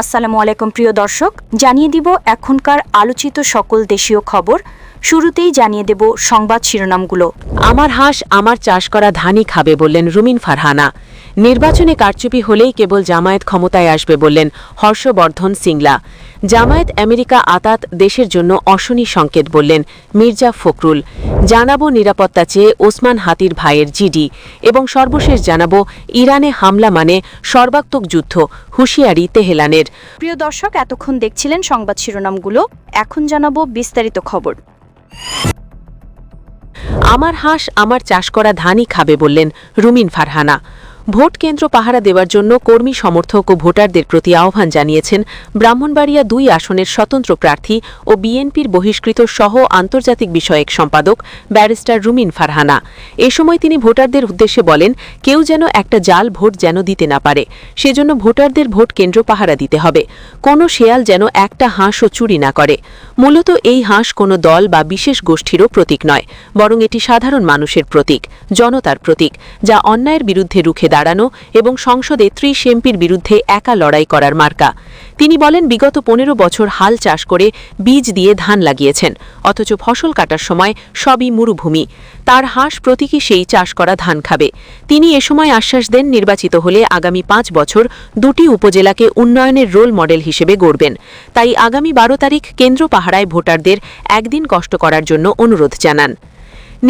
আসসালামু আলাইকুম প্রিয় দর্শক জানিয়ে দিব এখনকার আলোচিত সকল দেশীয় খবর। শুরুতেই জানিয়ে দেব সংবাদ শিরোনামগুলো। আমার হাঁস আমার চাষ করা ধানই খাবে বললেন রুমিন ফারহানা। নির্বাচনে কারচুপি হলেই কেবল জামায়াত ক্ষমতায় আসবে বললেন হর্ষবর্ধন সিংলা। জামায়াত আমেরিকা আতাত দেশের জন্য অশনি সংকেত বললেন মির্জা ফখরুল। জানাব নিরাপত্তা চেয়ে ওসমান হাতির ভাইয়ের জিডি এবং সর্বশেষ জানাব ইরানে হামলা মানে সর্বাত্মক যুদ্ধ হুঁশিয়ারি তেহেলানের। প্রিয় দর্শক এতক্ষণ দেখছিলেন সংবাদ শিরোনামগুলো। এখন জানাব বিস্তারিত খবর। আমার হাঁস আমার চাষ করা ধানই খাবে বললেন রুমিন ফারহানা। ভোট কেন্দ্র পাহারা দেওয়ার জন্য কর্মী, সমর্থক ও ভোটারদের প্রতি আহ্বান জানিয়েছেন ব্রাহ্মণবাড়িয়া দুই আসনের স্বতন্ত্র প্রার্থী ও বিএনপির বহিষ্কৃত সহ আন্তর্জাতিক বিষয়ক সম্পাদক ব্যারিস্টার রুমিন ফারহানা। এ সময় তিনি ভোটারদের উদ্দেশ্যে বলেন, কেউ যেন একটা জাল ভোট যেন দিতে না পারে, সেজন্য ভোটারদের ভোট কেন্দ্র পাহারা দিতে হবে। কোনো শেয়াল যেন একটা হাঁসও চুরি না করে। মূলত এই হাঁস কোনো দল বা বিশেষ গোষ্ঠীরও প্রতীক নয়, বরং এটি সাধারণ মানুষের প্রতীক, জনতার প্রতীক, যা অন্যায়ের বিরুদ্ধে রুখে দাঁড়ানো এবং সংসদে ত্রিশ এমপির বিরুদ্ধে একা লড়াই করার মার্কা। তিনি বলেন, বিগত পনেরো বছর হাল চাষ করে বীজ দিয়ে ধান লাগিয়েছেন, অথচ ফসল কাটার সময় সবই মরুভূমি। তার হাঁস প্রতীকী সেই চাষ করা ধান খাবে। তিনি এ সময় আশ্বাস দেন, নির্বাচিত হলে আগামী পাঁচ বছর দুটি উপজেলাকে উন্নয়নের রোল মডেল হিসেবে গড়বেন। তাই আগামী বারো তারিখ কেন্দ্র পাহারায় ভোটারদের একদিন কষ্ট করার জন্য অনুরোধ জানান।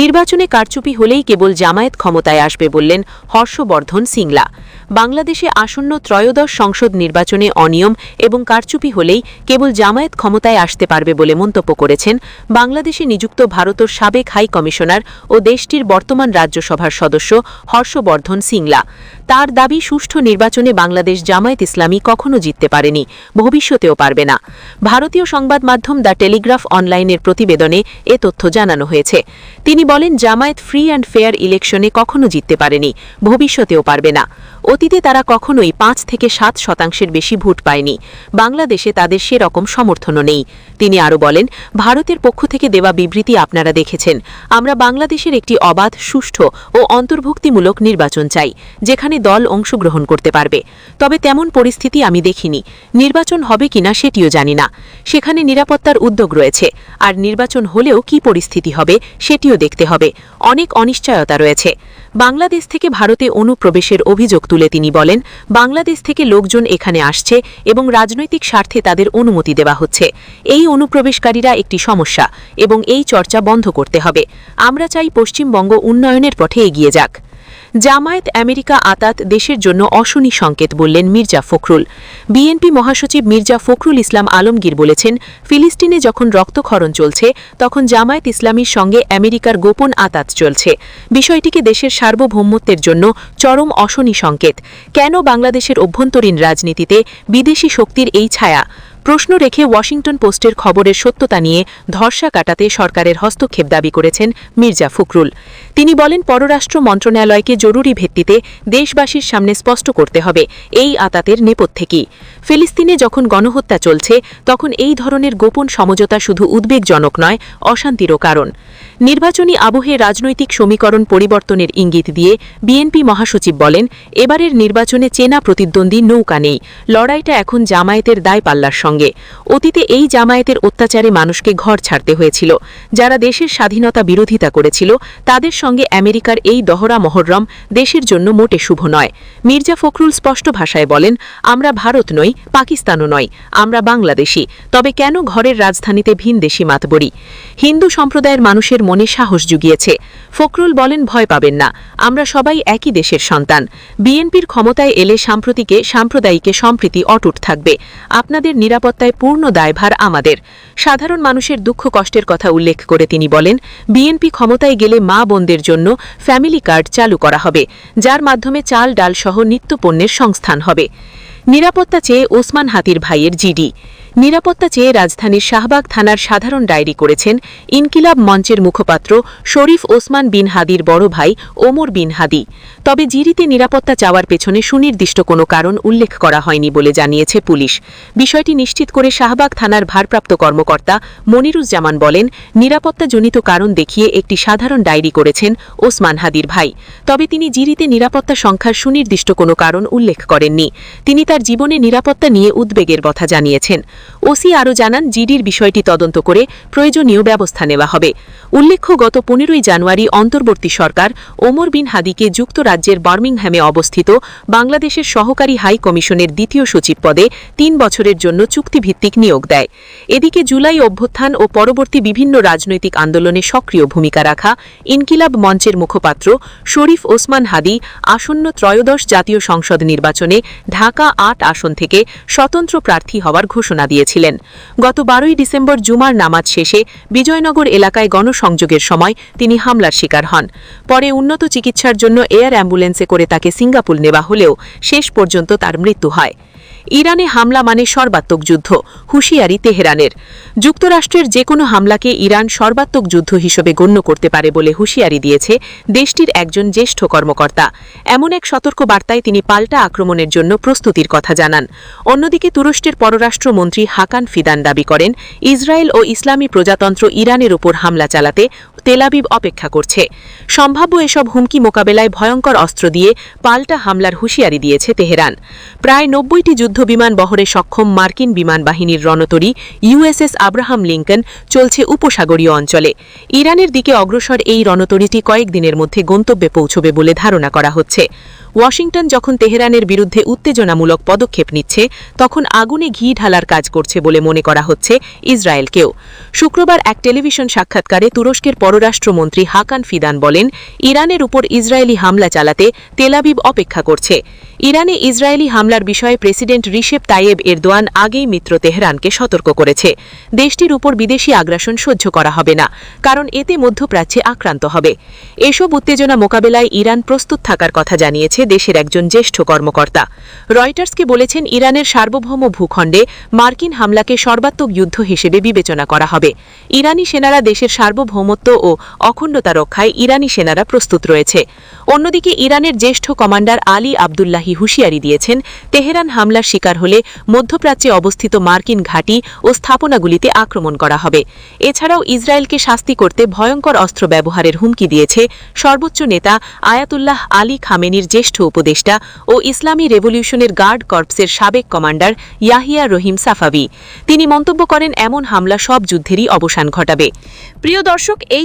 নির্বাচনে কারচুপি হলেই কেবল জামায়াত ক্ষমতায় আসবে বললেন হর্ষবর্ধন সিংলা। বাংলাদেশে আসন্ন ত্রয়োদশ সংসদ নির্বাচনে অনিয়ম এবং কারচুপি হলেই কেবল জামায়াত ক্ষমতায় আসতে পারবে বলে মন্তব্য করেছেন বাংলাদেশে নিযুক্ত ভারতের সাবেক হাই কমিশনার ও দেশটির বর্তমান রাজ্যসভার সদস্য হর্ষবর্ধন সিংলা। তার দাবি, সুষ্ঠু নির্বাচনে বাংলাদেশ জামায়াত ইসলামী কখনো জিততে পারেনি, ভবিষ্যতেও পারবে না। ভারতীয় সংবাদ মাধ্যম দ্য টেলিগ্রাফ অনলাইনের প্রতিবেদনে এ তথ্য জানানো হয়েছে। তিনি বলেন, জামায়াত ফ্রি অ্যান্ড ফেয়ার ইলেকশনে কখনো জিততে পারেনি, ভবিষ্যতেও পারবে না। অতীতে তারা কখনোই পাঁচ থেকে সাত শতাংশের বেশি ভোট পায়নি। বাংলাদেশে তাদের সেরকম সমর্থনও নেই। তিনি আরও বলেন, ভারতের পক্ষ থেকে দেওয়া বিবৃতি আপনারা দেখেছেন। আমরা বাংলাদেশের একটি অবাধ, সুষ্ঠু ও অন্তর্ভুক্তিমূলক নির্বাচন চাই, যেখানে দল অংশগ্রহণ করতে পারবে। তবে তেমন পরিস্থিতি আমি দেখিনি। নির্বাচন হবে কিনা সেটিও জানি না। সেখানে নিরাপত্তার উদ্যোগ রয়েছে। আর নির্বাচন হলেও কি পরিস্থিতি হবে সেটিও দেখতে হবে। অনেক অনিশ্চয়তা রয়েছে। বাংলাদেশ থেকে ভারতে অনুপ্রবেশের অভিযোগ তুলে তিনি বলেন, বাংলাদেশ থেকে লোকজন এখানে আসছে এবং রাজনৈতিক স্বার্থে তাদের অনুমতি দেওয়া হচ্ছে। এই অনুপ্রবেশকারীরা একটি সমস্যা এবং এই চর্চা বন্ধ করতে হবে। আমরা চাই পশ্চিমবঙ্গ উন্নয়নের পথে এগিয়ে যাক। জামায়াত আমেরিকা আতাত দেশের জন্য অশনি সংকেত বললেন মির্জা ফখরুল। বিএনপি মহাসচিব মির্জা ফখরুল ইসলাম আলমগীর বলেছেন, ফিলিস্তিনে যখন রক্তক্ষরণ চলছে, তখন জামায়াত ইসলামীর সঙ্গে আমেরিকার গোপন আতাত চলছে। বিষয়টিকে দেশের সার্বভৌমত্বের জন্য চরম অশনি সংকেত। কেন বাংলাদেশের অভ্যন্তরীণ রাজনীতিতে বিদেশি শক্তির এই ছায়া? প্রশ্ন রেখে ওয়াশিংটন পোস্টের খবরের সত্যতা নিয়ে ধর্ষা কাটাতে সরকারের হস্তক্ষেপ দাবি করেছেন মির্জা ফখরুল। তিনি বলেন, পররাষ্ট্র মন্ত্রণালয়কে জরুরি ভিত্তিতে দেশবাসীর সামনে স্পষ্ট করতে হবে এই আতাতের নেপথ্যে কি। ফিলিস্তিনে যখন গণহত্যা চলছে, তখন এই ধরনের গোপন সমঝোতা শুধু উদ্বেগজনক নয়, অশান্তিরও কারণ। নির্বাচনী আবহে রাজনৈতিক সমীকরণ পরিবর্তনের ইঙ্গিত দিয়ে বিএনপি মহাসচিব বলেন, এবারের নির্বাচনে চেনা প্রতিদ্বন্দ্বী নৌকা নেই, লড়াইটা এখন জামায়াতের দায়পাল্লার সঙ্গে। অতীতে এই জামায়াতের অত্যাচারে মানুষকে ঘর ছাড়তে হয়েছিল। যারা দেশের স্বাধীনতা বিরোধিতা করেছিল, তাদের সঙ্গে আমেরিকার এই দহরা মহরম দেশের জন্য মোটে শুভ নয়। মির্জা ফখরুল স্পষ্ট ভাষায় বলেন, আমরা ভারত নই, পাকিস্তানও নয় আমরা বাংলাদেশি, তবে কেন ঘরের রাজধানীতে ভিনদেশি মাতবরি? হিন্দু সম্প্রদায়ের মানুষের মনে সাহস জুগিয়েছে। ফখরুল বলেন, ভয় পাবেন না। আমরা সবাই একই দেশের সন্তান। বিএনপির ক্ষমতায় এলে সাম্প্রতিকে, সাম্প্রদায়িকে সম্প্রীতি অটুট থাকবে। আপনাদের নিরাপত্তায় পূর্ণ দায়ভার আমাদের। সাধারণ মানুষের দুঃখ কষ্টের কথা উল্লেখ করে তিনি বলেন, বিএনপি ক্ষমতায় গেলে মা বোনদের জন্য ফ্যামিলি কার্ড চালু করা হবে, যার মাধ্যমে চাল, ডাল সহ নিত্যপণ্যের সংস্থান হবে। নিরাপত্তা চেয়ে ওসমান হাতির ভাইয়ের জিডি। নিরাপত্তা চেয়ে রাজধানীর শাহবাগ থানার সাধারণ ডায়েরি করেছেন ইনকিলাব মঞ্চের মুখপাত্র শরীফ ওসমান বিন হাদির বড় ভাই ওমর বিন হাদি। তবে জিরিতে নিরাপত্তা চাওয়ার পেছনে সুনির্দিষ্ট কোনো কারণ উল্লেখ করা হয়নি বলে জানিয়েছে পুলিশ। বিষয়টি নিশ্চিত করে শাহবাগ থানার ভারপ্রাপ্ত কর্মকর্তা মনিরুজ্জামান বলেন, নিরাপত্তাজনিত কারণ দেখিয়ে একটি সাধারণ ডায়েরি করেছেন ওসমান হাদির ভাই। তবে তিনি জিরিতে নিরাপত্তা সংখ্যার সুনির্দিষ্ট কোনো কারণ উল্লেখ করেননি। তিনি তার জীবনে নিরাপত্তা নিয়ে উদ্বেগের কথা জানিয়েছেন। ওসি আরও জানান, জিডির বিষয়টি তদন্ত করে প্রয়োজনীয় ব্যবস্থা নেওয়া হবে। উল্লেখ্য, গত পনেরোই জানুয়ারি অন্তর্বর্তী সরকার ওমর বিন হাদিকে যুক্তরাজ্যের বার্মিংহ্যামে অবস্থিত বাংলাদেশের সহকারী হাই কমিশনের দ্বিতীয় সচিব পদে তিন বছরের জন্য চুক্তিভিত্তিক নিয়োগ দেয়। এদিকে জুলাই অভ্যুত্থান ও পরবর্তী বিভিন্ন রাজনৈতিক আন্দোলনে সক্রিয় ভূমিকা রাখা ইনকিলাব মঞ্চের মুখপাত্র শরীফ ওসমান হাদি আসন্ন ত্রয়োদশ জাতীয় সংসদ নির্বাচনে ঢাকা আট আসন থেকে স্বতন্ত্র প্রার্থী হওয়ার ঘোষণা দিয়েছিলেন। গত বারোই ডিসেম্বর জুমার নামাজ শেষে বিজয়নগর এলাকায় গণসংযোগের সময় তিনি হামলার শিকার হন। পরে উন্নত চিকিৎসার জন্য এয়ার অ্যাম্বুলেন্সে করে তাকে সিঙ্গাপুর নেওয়া হলেও শেষ পর্যন্ত তার মৃত্যু হয়। ইরানে হামলা মানে সর্বাত্মক যুদ্ধ, হুঁশিয়ারি তেহরানের। যুক্তরাষ্ট্রের যে কোনো হামলাকে ইরান সর্বাত্মক যুদ্ধ হিসেবে গণ্য করতে পারে বলে হুঁশিয়ারি দিয়েছে দেশটির একজন জ্যেষ্ঠ কর্মকর্তা। এমন এক সতর্ক বার্তায় তিনি পাল্টা আক্রমণের জন্য প্রস্তুতির কথা জানান। অন্যদিকে তুরস্কের পররাষ্ট্রমন্ত্রী হাকান ফিদান দাবি করেন, ইসরায়েল ও ইসলামী প্রজাতন্ত্র ইরানের উপর হামলা চালাতে তেলাবিব অপেক্ষা করছে। সম্ভাব্য এসব হুমকি মোকাবেলায় ভয়ঙ্কর অস্ত্র দিয়ে পাল্টা হামলার হুঁশিয়ারি দিয়েছে তেহরান। প্রায় নব্বইটি যুদ্ধবিমান বহরে সক্ষম মার্কিন বিমান বাহিনীর রণতরী ইউএসএস আব্রাহাম লিঙ্কন চলছে উপসাগরীয় অঞ্চলে। ইরানের দিকে অগ্রসর এই রণতরীটি কয়েকদিনের মধ্যে গন্তব্যে পৌঁছবে বলে ধারণা করা হচ্ছে। ওয়াশিংটন যখন তেহরানের বিরুদ্ধে উত্তেজনামূলক পদক্ষেপ নিচ্ছে, তখন আগুনে ঘি ঢালার কাজ করছে বলে মনে করা হচ্ছে ইসরায়েলকেও। শুক্রবার এক টেলিভিশন সাক্ষাৎকারে তুরস্কের পররাষ্ট্রমন্ত্রী হাকান ফিদান বলেন, ইরানের উপর ইসরায়েলি হামলা চালাতে তেলাবিব অপেক্ষা করছে। ইরানে ইসরায়েলি হামলার বিষয়ে প্রেসিডেন্ট রিশেপ তাইয়েব এরদোয়ান আগেই মিত্র তেহরানকে সতর্ক করেছে। দেশটির উপর বিদেশি আগ্রাসন সহ্য করা হবে না, কারণ এতে মধ্যপ্রাচ্যে আক্রান্ত হবে। এসব উত্তেজনা মোকাবেলায় ইরান প্রস্তুত থাকার কথা জানিয়েছে দেশের একজন জ্যেষ্ঠ কর্মকর্তা। রয়টার্সকে বলেছেন, ইরানের সার্বভৌম ভূখণ্ডে মার্কিন হামলাকে সর্বাত্মক যুদ্ধ হিসেবে বিবেচনা করা হবে। ইরানি সেনারা দেশের সার্বভৌমত্ব অখণ্ডতা রক্ষায় ইরানি সেনারা প্রস্তুত রয়েছে। অন্যদিকে ইরানের জ্যেষ্ঠ কমান্ডার আলী আবদুল্লাহি হুঁশিয়ারি দিয়েছেন, তেহরান হামলার শিকার হলে মধ্যপ্রাচ্যে অবস্থিত মার্কিন ঘাঁটি ও স্থাপনাগুলিতে আক্রমণ করা হবে। এছাড়াও ইসরায়েলকে শাস্তি করতে ভয়ঙ্কর অস্ত্র ব্যবহারের হুমকি দিয়েছে সর্বোচ্চ নেতা আয়াতুল্লাহ আলী খামেনির জ্যেষ্ঠ উপদেষ্টা ও ইসলামী রেভলিউশনের গার্ড কর্পসের সাবেক কমান্ডার ইয়াহিয়া রহিম সাফাভি তিনি মন্তব্য করেন, এমন হামলা সব যুদ্ধেরই অবসান ঘটাবে। প্রিয় দর্শক, এই